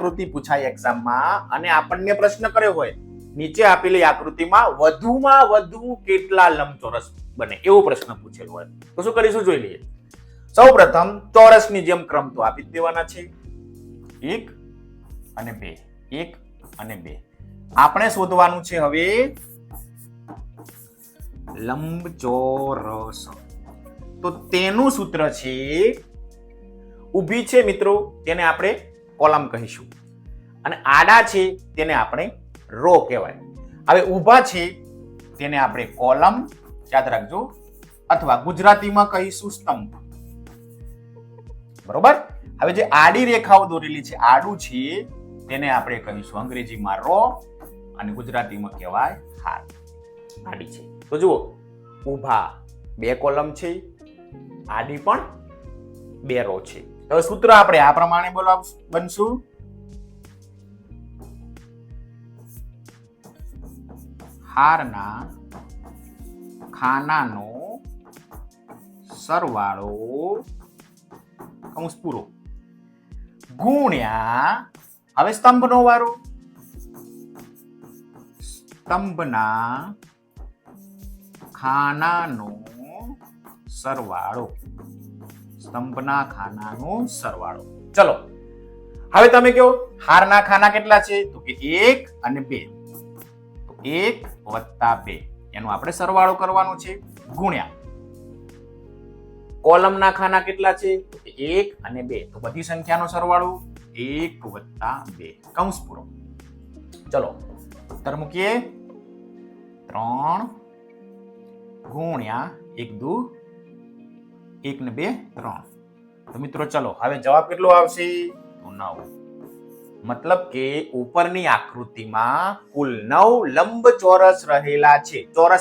આકૃતિ પૂછાય એક્ઝામમાં અને આપણને પ્રશ્ન કર્યો હોય, નીચે આપેલી આકૃતિમાં વધુમાં વધુ કેટલા લંબચોરસ બને એવો પ્રશ્ન પૂછેલો હોય. તો શું કરીશું જોઈ લઈએ. સૌ પ્રથમ ચોરસની જેમ ક્રમ તો આપી દેવાના છે. એક અને બે. એક અને બે. આપણે શોધવાનું છે હવે લંબચોરસ. તો તેનું સૂત્ર છે, ઊભી છે મિત્રો, તેને આપણે કોલમ કહીશું. અને આડા છે તેને આપણે રો કહેવાય. હવે ઊભા છે તેને આપણે કોલમ, યાદ રાખજો, અથવા ગુજરાતીમાં કહીશું સ્તંભ. બરોબર? હવે જે આડી રેખાઓ દોરેલી છે, આડું છે, તેને આપણે કહીશું અંગ્રેજીમાં રો અને ગુજરાતીમાં કહેવાય હાર. આડી છે. તો જુઓ, ઊભા બે કોલમ છે, આડી પણ બે રો છે. હવે સૂત્ર આપણે આ પ્રમાણે બોલાવ, બનશું. હારના ખાનાનો સરવાળો કૌંસ પૂરો. ગુણ્યા, હવે સ્તંભનો વારો. સ્તંભના ખાનાનો સરવાળો. સ્તંભના ખાનાનો સરવાળો. ચલો, હવે તમે કહો, હારના ખાના કેટલા છે? તો કે એક અને બે. તો એક વત્તા બે. એનો આપણે સરવાળો કરવાનો છે ગુણ્યા. કોલમના ખાના કેટલા છે? એક અને બે. તો બધી સંખ્યાનો સરવાળો એક વત્તા બે. કૌંસ પૂરો. ચલો, ઉત્તર મૂકીએ. ત્રણ ગુણ્યા એક દુ એક ને બે, ત્રણ. તો મિત્રો ચલો, હવે જવાબ કેટલો આવશે? તો નવ. મતલબ કે ઉપરની આકૃતિમાં કુલ નવ લંબ ચોરસ રહેલા છે. ચોરસ